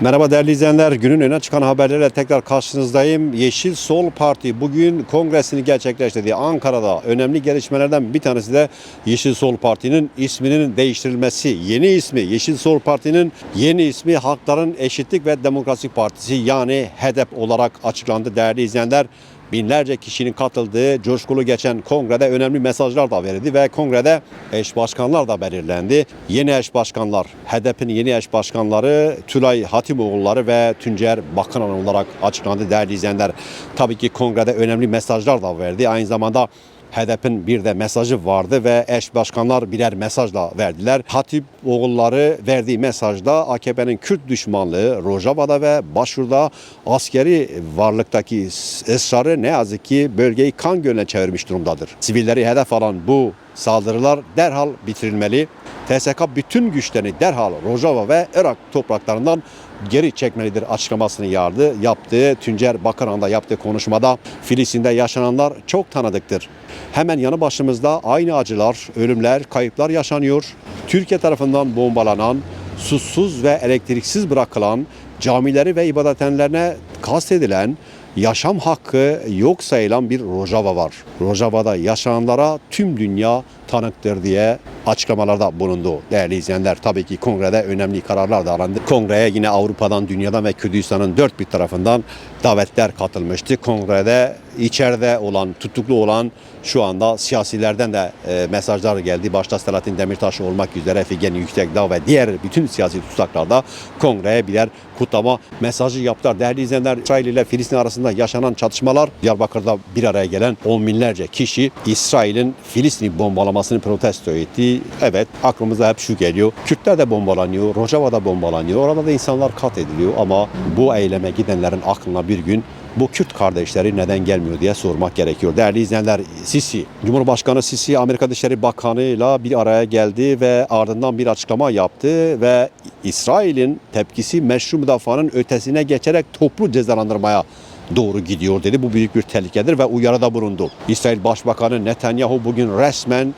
Merhaba değerli izleyenler. Günün öne çıkan haberlerle tekrar karşınızdayım. Yeşil Sol Parti bugün kongresini gerçekleştirdi. Ankara'da önemli gelişmelerden bir tanesi de Yeşil Sol Parti'nin isminin değiştirilmesi. Yeni ismi Yeşil Sol Parti'nin yeni ismi Halkların Eşitlik ve Demokrasi Partisi yani HEDEP olarak açıklandı değerli izleyenler. Binlerce kişinin katıldığı coşkulu geçen kongrede önemli mesajlar da verildi ve kongrede eş başkanlar da belirlendi. Yeni eş başkanlar, HDP'nin yeni eş başkanları Tülay Hatimoğulları ve Tuncer Bakınan olarak açıklandı değerli izleyenler. Tabii ki kongrede önemli mesajlar da verdi. Aynı zamanda HDP'nin bir de mesajı vardı ve eş başkanlar birer mesajla verdiler. Hatip oğulları verdiği mesajda AKP'nin Kürt düşmanlığı Rojava'da ve Başur'da askeri varlıktaki ısrarı ne yazık ki bölgeyi kan gölüne çevirmiş durumdadır. Sivilleri hedef alan bu saldırılar derhal bitirilmeli. TSK bütün güçlerini derhal Rojava ve Irak topraklarından geri çekmelidir açıklamasını yardı. Yaptığı Tüncer Bakıran'da yaptığı konuşmada Filistin'de yaşananlar çok tanıdıktır. Hemen yanı başımızda aynı acılar, ölümler, kayıplar yaşanıyor. Türkiye tarafından bombalanan, susuz ve elektriksiz bırakılan, camileri ve ibadethanelerine kastedilen, yaşam hakkı yok sayılan bir Rojava var. Rojava'da yaşananlara tüm dünya tanıktır diye açıklamalarda bulundu. Değerli izleyenler tabii ki kongrede önemli kararlar da alındı. Kongreye yine Avrupa'dan, dünyadan ve Kürdistan'ın dört bir tarafından davetler katılmıştı. Kongrede içeride olan, tutuklu olan şu anda siyasilerden de e, mesajlar geldi. Başta Selahattin Demirtaş olmak üzere Figen Yüksekdağ ve diğer bütün siyasi tutsaklarda kongreye birer kutlama mesajı yaptılar. Değerli izleyenler İsrail ile Filistin arasında yaşanan çatışmalar Diyarbakır'da bir araya gelen on binlerce kişi İsrail'in Filistin'i bombalamasını protesto etti. Evet aklımıza hep şu geliyor. Kürtler de bombalanıyor, Rojava'da bombalanıyor. Orada da insanlar katlediliyor ama bu eyleme gidenlerin aklına bir gün bu Kürt kardeşleri neden gelmiyor diye sormak gerekiyor. Değerli izleyenler Sisi, Cumhurbaşkanı Sisi Amerika Dışişleri Bakanı ile bir araya geldi ve ardından bir açıklama yaptı ve İsrail'in tepkisi meşru müdafaanın ötesine geçerek toplu cezalandırmaya doğru gidiyor dedi. Bu büyük bir tehlikedir ve uyarıda bulundu. İsrail Başbakanı Netanyahu bugün resmen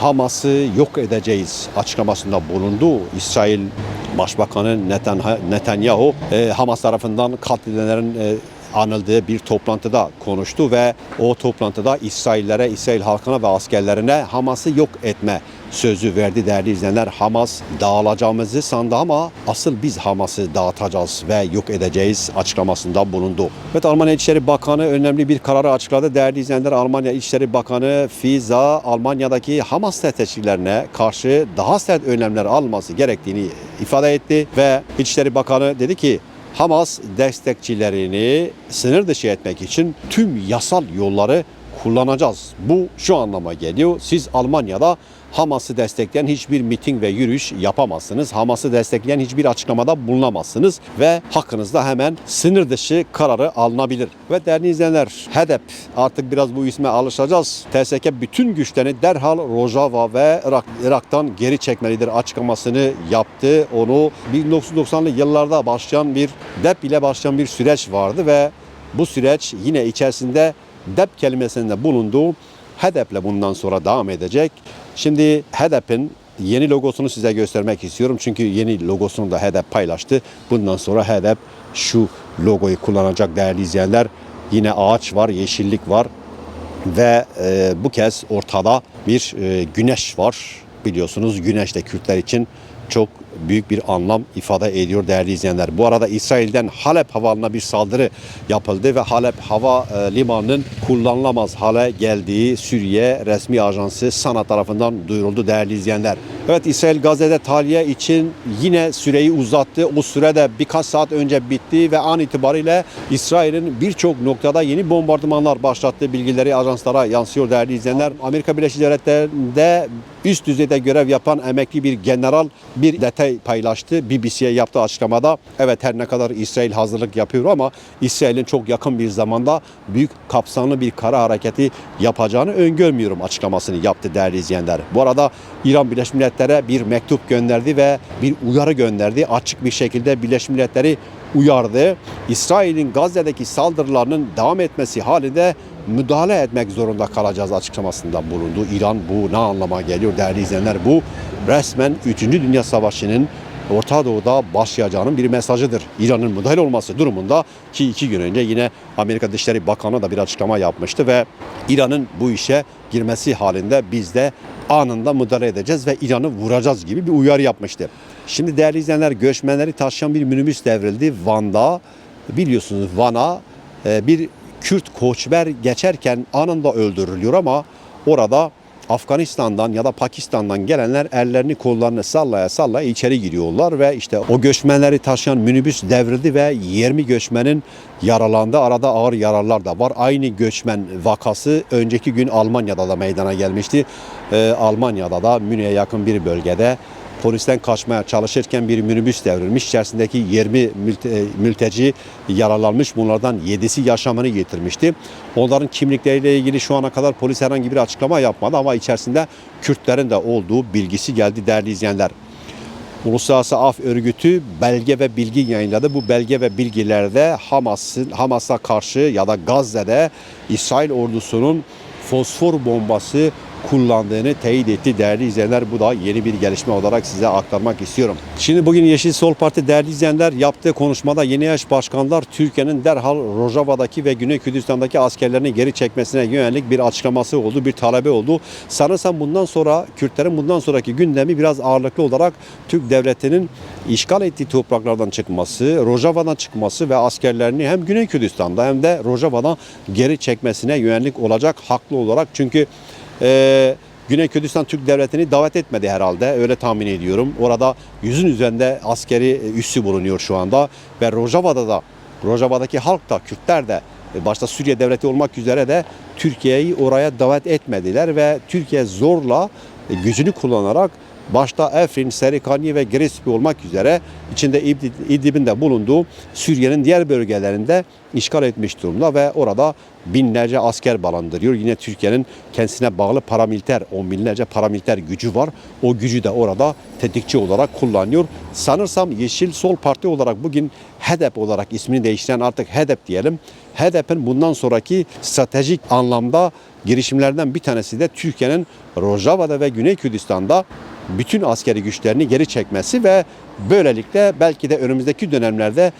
Hamas'ı yok edeceğiz açıklamasında bulundu. İsrail Başbakanı Netanyahu e, Hamas tarafından katledenlerin e, anıldığı bir toplantıda konuştu ve o toplantıda İsraillere, İsrail halkına ve askerlerine Hamas'ı yok etme sözü verdi değerli izleyenler. Hamas dağılacağımızı sandı ama asıl biz Hamas'ı dağıtacağız ve yok edeceğiz açıklamasında bulundu. Evet Almanya İçişleri Bakanı önemli bir kararı açıkladı. Değerli izleyenler Almanya İçişleri Bakanı Fiza Almanya'daki Hamas tetikçilerine karşı daha sert önlemler alması gerektiğini ifade etti ve İçişleri Bakanı dedi ki Hamas destekçilerini sınır dışı etmek için tüm yasal yolları kullanacağız. Bu şu anlama geliyor. Siz Almanya'da Hamas'ı destekleyen hiçbir miting ve yürüyüş yapamazsınız. Hamas'ı destekleyen hiçbir açıklamada bulunamazsınız ve hakkınızda hemen sınır dışı kararı alınabilir. Ve değerli izleyenler, HEDEP artık biraz bu isme alışacağız. TSK bütün güçlerini derhal Rojava ve Irak, Irak'tan geri çekmelidir açıklamasını yaptı. Onu 1990'lı yıllarda başlayan bir DEP ile başlayan bir süreç vardı ve bu süreç yine içerisinde DEP kelimesinde bulunduğu HEDEP'le bundan sonra devam edecek. Şimdi HEDEP'in yeni logosunu size göstermek istiyorum. Çünkü yeni logosunu da HEDEP paylaştı. Bundan sonra HEDEP şu logoyu kullanacak değerli izleyenler. Yine ağaç var, yeşillik var ve e, bu kez ortada bir e, güneş var. Biliyorsunuz güneş de Kürtler için çok büyük bir anlam ifade ediyor değerli izleyenler. Bu arada İsrail'den Halep havalına bir saldırı yapıldı ve Halep hava e, limanının kullanılamaz hale geldiği Suriye resmi ajansı SANA tarafından duyuruldu değerli izleyenler. Evet İsrail Gazze'de tahliye için yine süreyi uzattı. O süre de birkaç saat önce bitti ve an itibariyle İsrail'in birçok noktada yeni bombardımanlar başlattığı bilgileri ajanslara yansıyor değerli izleyenler. Amerika Birleşik Devletleri'nde üst düzeyde görev yapan emekli bir general bir detay paylaştı. BBC'ye yaptığı açıklamada evet her ne kadar İsrail hazırlık yapıyor ama İsrail'in çok yakın bir zamanda büyük kapsamlı bir kara hareketi yapacağını öngörmüyorum açıklamasını yaptı değerli izleyenler. Bu arada İran Birleşmiş Milletler'e bir mektup gönderdi ve bir uyarı gönderdi. Açık bir şekilde Birleşmiş Milletler'i uyardı. İsrail'in Gazze'deki saldırılarının devam etmesi halinde müdahale etmek zorunda kalacağız açıklamasında bulundu. İran bu ne anlama geliyor değerli izleyenler? Bu resmen 3. Dünya Savaşı'nın Orta Doğu'da başlayacağının bir mesajıdır. İran'ın müdahil olması durumunda ki iki gün önce yine Amerika Dışişleri Bakanı da bir açıklama yapmıştı ve İran'ın bu işe girmesi halinde biz de anında müdahale edeceğiz ve İran'ı vuracağız gibi bir uyarı yapmıştı. Şimdi değerli izleyenler göçmenleri taşıyan bir minibüs devrildi Van'da. Biliyorsunuz Van'a e, bir Kürt koçber geçerken anında öldürülüyor ama orada Afganistan'dan ya da Pakistan'dan gelenler ellerini kollarını sallaya sallaya içeri giriyorlar ve işte o göçmenleri taşıyan minibüs devrildi ve 20 göçmenin yaralandı. Arada ağır yaralar da var. Aynı göçmen vakası önceki gün Almanya'da da meydana gelmişti. Ee, Almanya'da da Münih'e yakın bir bölgede polisten kaçmaya çalışırken bir minibüs devrilmiş. İçerisindeki 20 mülte- e, mülteci yaralanmış. Bunlardan 7'si yaşamını yitirmişti. Onların kimlikleriyle ilgili şu ana kadar polis herhangi bir açıklama yapmadı ama içerisinde Kürtlerin de olduğu bilgisi geldi değerli izleyenler. Uluslararası Af Örgütü belge ve bilgi yayınladı. Bu belge ve bilgilerde Hamas'ın Hamas'a karşı ya da Gazze'de İsrail ordusunun fosfor bombası kullandığını teyit etti değerli izleyenler. Bu da yeni bir gelişme olarak size aktarmak istiyorum. Şimdi bugün Yeşil Sol Parti değerli izleyenler yaptığı konuşmada yeni yaş başkanlar Türkiye'nin derhal Rojava'daki ve Güney Kürdistan'daki askerlerini geri çekmesine yönelik bir açıklaması oldu, bir talebi oldu. Sanırsam bundan sonra Kürtlerin bundan sonraki gündemi biraz ağırlıklı olarak Türk devletinin işgal ettiği topraklardan çıkması, Rojava'dan çıkması ve askerlerini hem Güney Kürdistan'da hem de Rojava'dan geri çekmesine yönelik olacak haklı olarak. Çünkü ee, Güney Kürdistan Türk Devleti'ni davet etmedi herhalde. Öyle tahmin ediyorum. Orada yüzün üzerinde askeri e, üssü bulunuyor şu anda. Ve Rojava'da da Rojava'daki halk da Kürtler de e, başta Suriye Devleti olmak üzere de Türkiye'yi oraya davet etmediler ve Türkiye zorla e, gücünü kullanarak başta Efrin, Serikani ve Giresun olmak üzere içinde İdlib- İdlib'in de bulunduğu Suriye'nin diğer bölgelerinde işgal etmiş durumda ve orada binlerce asker barındırıyor. Yine Türkiye'nin kendisine bağlı paramiliter, on binlerce paramiliter gücü var. O gücü de orada tetikçi olarak kullanıyor. Sanırsam Yeşil Sol Parti olarak bugün HEDEP olarak ismini değiştiren artık HEDEP diyelim. HEDEP'in bundan sonraki stratejik anlamda girişimlerden bir tanesi de Türkiye'nin Rojava'da ve Güney Kürdistan'da bütün askeri güçlerini geri çekmesi ve böylelikle belki de önümüzdeki dönemlerde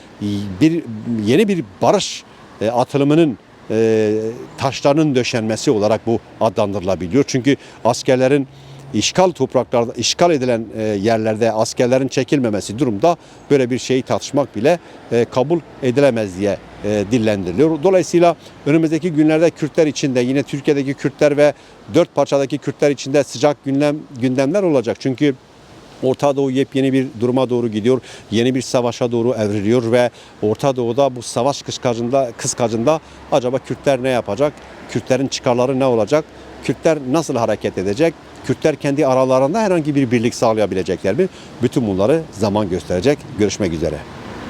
bir yeni bir barış e, atılımının e, taşlarının döşenmesi olarak bu adlandırılabiliyor. Çünkü askerlerin işgal topraklarda, işgal edilen e, yerlerde askerlerin çekilmemesi durumda böyle bir şeyi tartışmak bile e, kabul edilemez diye e, dillendiriliyor. Dolayısıyla önümüzdeki günlerde Kürtler için de yine Türkiye'deki Kürtler ve dört parçadaki Kürtler için de sıcak gündem gündemler olacak. Çünkü Orta Doğu yepyeni bir duruma doğru gidiyor. Yeni bir savaşa doğru evriliyor ve Orta Doğu'da bu savaş kıskacında, kıskacında acaba Kürtler ne yapacak? Kürtlerin çıkarları ne olacak? Kürtler nasıl hareket edecek? Kürtler kendi aralarında herhangi bir birlik sağlayabilecekler mi? Bütün bunları zaman gösterecek. Görüşmek üzere.